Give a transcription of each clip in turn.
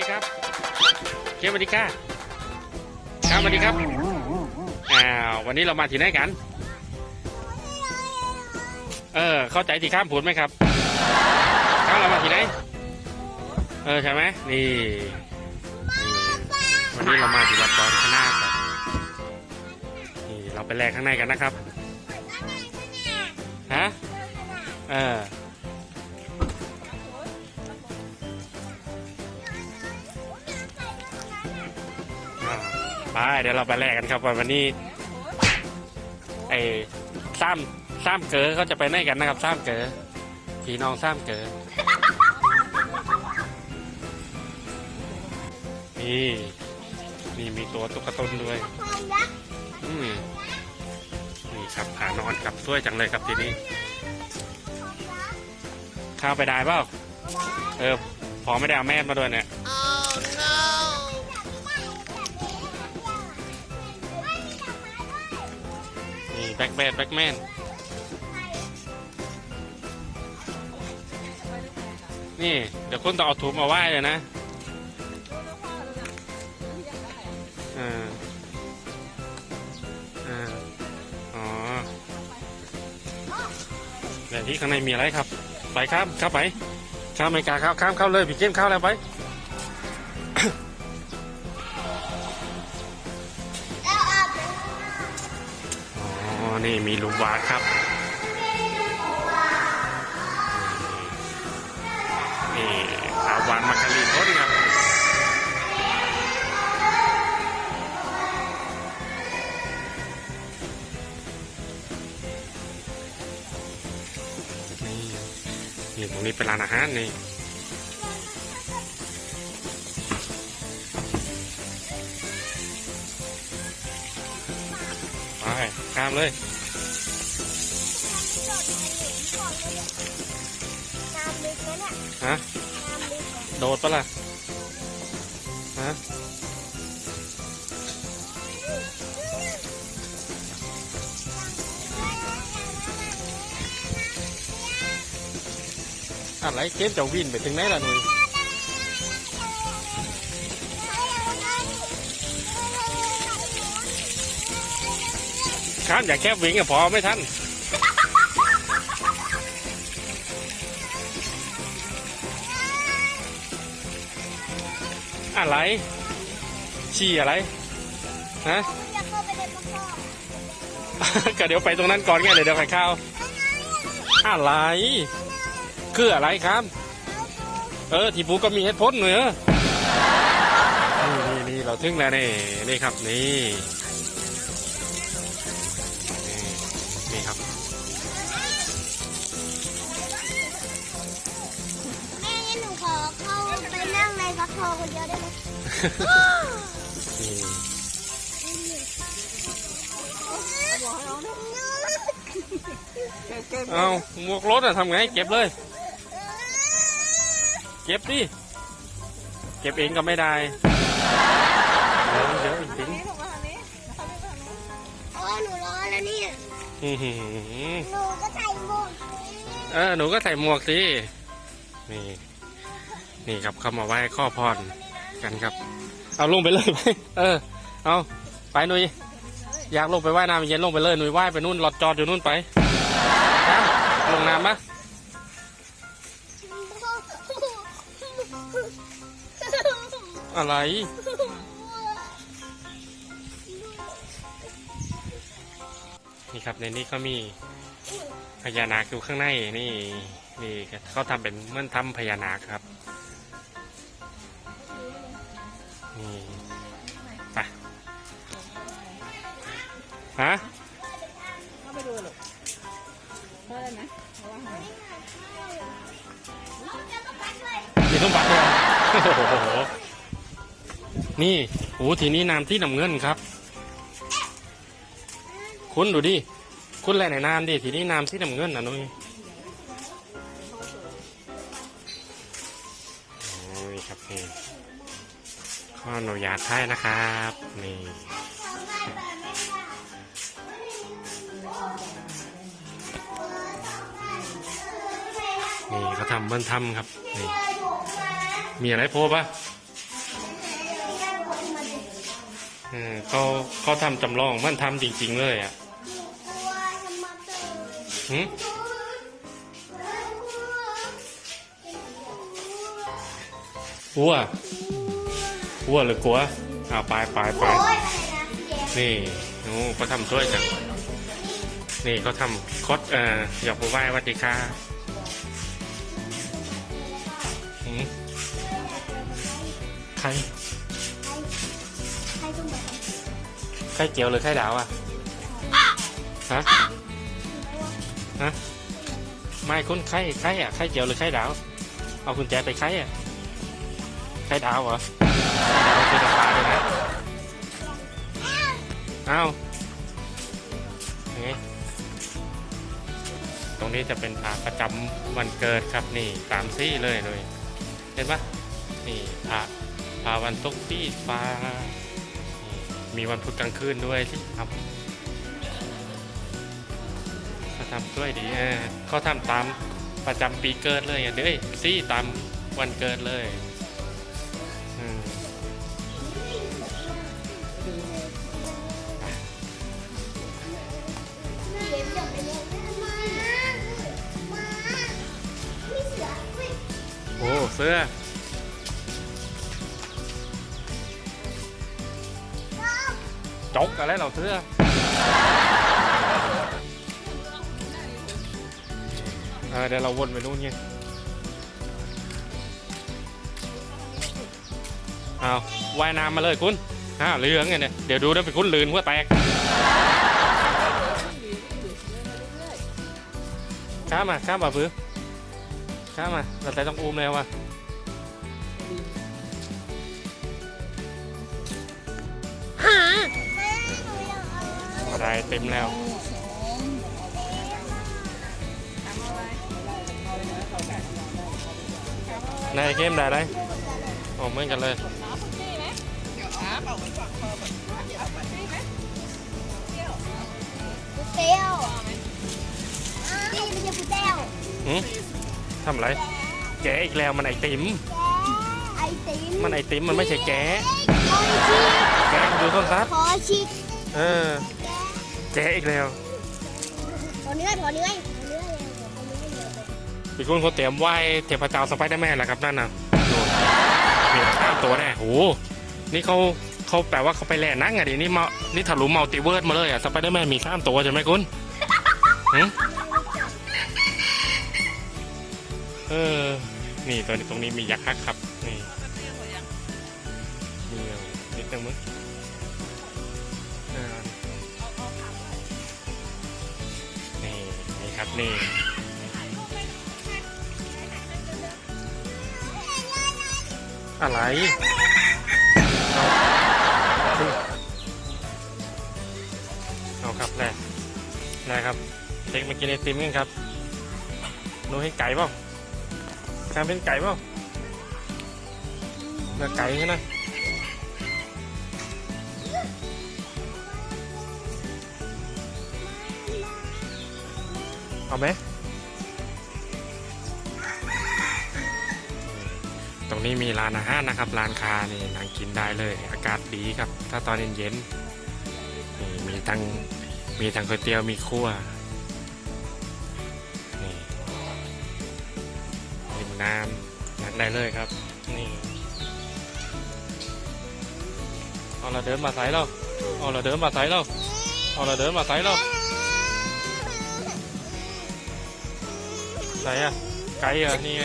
ดีครับเกมสวัสดีค่ะครับสวัสดีครับ อ้าววันนี้เรามาที่ไหนกัน เออ เข้าใจที่ข้ามผุนไหมครับข้ามเรามาที่ไหน เออใช่ไหมนี่วันนี้เรามาที่วัดดอนข้างหน้าครับนี่เราไปแลกข้างในกันนะครับ ฮะ เออ ไปเดี๋ยวเราไปแลกกันครับว่าวันนี้ไอ้ซ้ำซ้ำเก๋อเขาจะไปไหนกันนะครับซ้ำเก๋อพี่น้องซ้ำเก๋อนี่นี่มีตัวตุ๊กตนด้วย อืมนี่ครับผานอนครับสวยจังเลยครับทีนี้ข้าวไปได้เปล่าเออพอไม่ได้เอาแม่มาด้วยเนี่ย แบ็คแมนแบ็คแมนนี่ เดี๋ยวคุณต้องเอาถุงมาไหว้เลยนะอ่าอ่าอ๋อแต่ที่ข้างในมีอะไรครับ ไปครับข้าไปข้ามไม่กล้าเข้าข้ามเข้าเลยพี่เกมเข้าแล้วไป นี่มีลูกวาดครับนี่อาวานมาคารีนเขาดิครับนี่นี่ตรงนี้เป็นร้านอาหารนี่ไปข้ามเลย นะเนี่ยฮะน้ำลึกอะโดดปะล่ะฮะอะไรเกมจะวินไปถึงไหนล่ะหนุ่ยข้ามอย่าแคบวิ่งอะพอไม่ทัน อะไรชี้อะไร ฮะอยากเข้าไปในมะกอกก็เดี๋ยวไปตรงนั้นก่อนไงเดี๋ยวเดี๋ยวไข่ข้าว อะไร คืออะไรครับ เออที่ปูก็มีเหตุผลเหนือนี่นี่นี่เราถึงแล้วนี่นี่ครับนี่นี่ เอาหมวกรถอะทำไงเก็บเลย เก็บดิ เก็บเองก็ไม่ได้เดี๋ยวเดี๋ยวจริงโอ้หนูร้อนแล้วเนี่ยๆอื้อหือหนูก็ใส่หมวกเออหนูก็ใส่หมวกสิ นี่ นี่ครับเข้ามาไหว้ข้อพร กันครับ เอาลงไปเลยไปเออ เอาไปหนุยอยากลงไปว่ายน้ำเย็นลงไปเลยหนุยว่ายไปนู่นหลอดจอดอยู่นู่นไปนะลงน้ำปะอะไรนี่ครับในนี้ก็มีพญานาคอยู่ข้างในนี่นี่เขาทำเป็นเหมือนทำพญานาคครับ ได้เลยนะเพราะว่ามีต้องบัตรด้วยโอ้โหนี่โอ้ทีนี้น้ำที่น้ำเงินครับ คุณดูดิ คุณแหล่ไหนน้ำดิ ทีนี้น้ำที่น้ำเงินนะนุ้ยโอ้ยครับนี่ข้ออนุญาตให้นะครับ นี่ ทำเบิ้ลทำครับนี่มีอะไรโพปะเออเขาเขาทำจำลองมันทำจริง ๆ เลยอะกลัวทำมาเจอหึวัววัวหรือกลัวอ้าวไปไปไปนี่โอ้เขาทำช่วยจังนี่เขาทำคดเอ่อหยอกบัวไหว้วัดดีค่ะ ไข่ใครต้องมาทไข่เจียวหรือไข่ดาวอะฮะฮะไม่คุณไข่ไข่อะไข่เจียวหรือไข่ดาว เอากุญแจไปไข่อะไข่ดาวเหรอดาวคือราคาเลยนะอ้าอย่างงี้ตรงนี้จะเป็นพระประจำวันเกิดครับนี่ตามซี่เลยเลย เห็นปะนี่พระ พระวันตกที่ฟ้ามีวันพุธกลางคืนด้วยที่ทำเขาทำด้วยดีเออเขาทำตามประจำปีเกิดเลยอะเด้ยซี่ตามวันเกิดเลยอืมำพี่เจกอะไรเราเสื้อเออเดี๋ยวเราวนไปนู่นไงเอาว่ายน้ำมาเลยคุณอ้าวเหลืองไงเนี่ย เดี๋ยวดูนะเป็นคุณลืนหัวแตกข้ามมาข้ามมาพื้นข้ามมาเราแต่ต้องอุ้มแล้วว่ะาได้เต็มแล้วในเกมได้ไหมโอ้เหมือนกันเลยปูเตี้ยวนี่มันจะปูเตี้ยวหืมทำอะไร แกะอีกแล้วมันไอติม ไอติมมันไอติมมันไม่ใช่แกะคอชิกแกะดูต้นซัด ขอชิกเออ แกะอีกแล้วขอเนื้อขอเนื้อขอเนื้อเลยขอเนื้อเลยพี่คุณเขาเตรียมไหว้เทพเจ้าสไปเดอร์แมนแล้วครับนั่นน่ะโน่นมีข้ามตัวแน่โหนี่เขาเขาแปลว่าเขาไปแล่นั่งอะดินี่มานี่ทะลุมัลติเวิร์สมาเลยอะสไปเดอร์แมนมีข้ามตัวใช่ไหมคุณหืมเออ นี่ตัวนี้ตรงนี้มียักษ์ฮักครับ ครับนี่อะไรเอาครับแรกแรกครับเด็กมากินไอติมกันครับหนูให้ไก่เปล่าทำเป็นไก่เปล่าเนื้อไก่ใช่ไหม เอาไหม ตรงนี้มีร้านอาหารนะครับ ร้านค้านี่นั่งกินได้เลย อากาศดีครับ ถ้าตอนเย็นๆนี่มีทั้งมีทั้งก๋วยเตี๋ยวมีครัวนี่ริมน้ำนั่งได้เลยครับ นี่เอาเราเดินมาใส่เราเอาเราเดินมาใส่เราเอาเราเดินมาใส่เรา ไหนอะไกลอะนี่ไง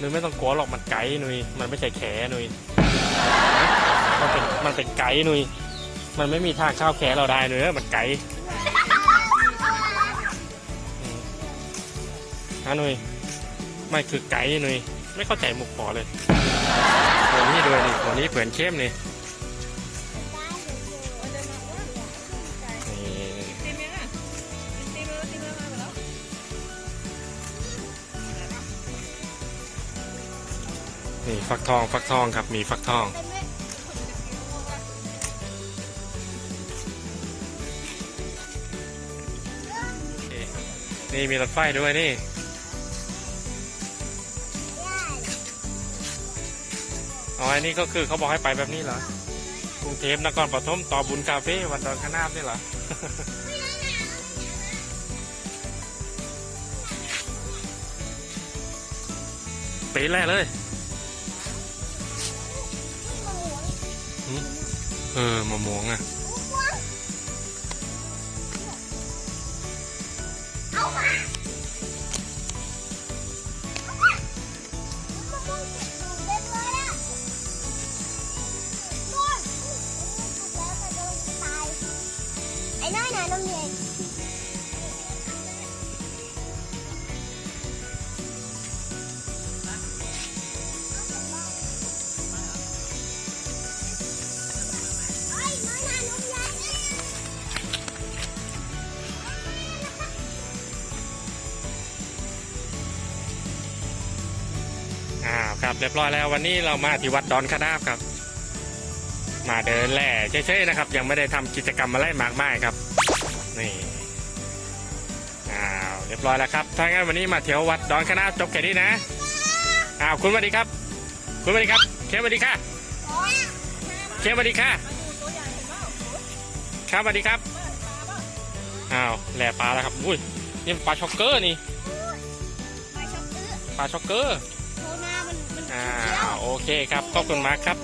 นุ้ยไม่ต้องกลัวหรอกมันไกด์นุ้ยมันไม่ใช่แขนุ้ยมันเป็นมันเป็นไกด์นุ้ยมันไม่มีทางเข้าแขเราได้นุ้ยเอ้ยมันไกด์ฮะนุ้ยไม่คือไกด์นุ้ยไม่เข้าใจมุกปอเลยหัวนี้ด้วยนี่หัวนี้เผื่อนเข้มนี่ นี่ฟักทองฟักทองครับมีฟักทอง นี่มีรถไฟด้วยนี่อ๋ออันนี้ก็คือเขาบอกให้ไปแบบนี้เหรอกรุงเทพนครปฐมต่อบุญคาเฟ่วันดอนขนาบนี่เหรอปีแรกเลย เออมะม่วงอะ เรียบร้อยแล้ววันนี้เรามาที่วัดดอนขนาบครับ มาเดินแหล่เฉยๆนะครับ ยังไม่ได้ทำกิจกรรมอะไรมากมายครับ นี่อ้าวเรียบร้อยแล้วครับถ้างั้นวันนี้มาเที่ยววัดดอนขนาบจบแค่นี้นะอ้าวคุณสวัสดีครับ คุณสวัสดีครับเคสสวัสดีค่ะเคสสวัสดีค่ะตัวใหญ่เห็นเปล่าครับสวัสดีครับอ้าวแหล่ปลาแล้วครับอุ้ยนี่ปลาช็อกเกอร์นี่มาช็อปซื้อปลาช็อกเกอร์ อ่าโอเคครับ ขอบคุณมากครับ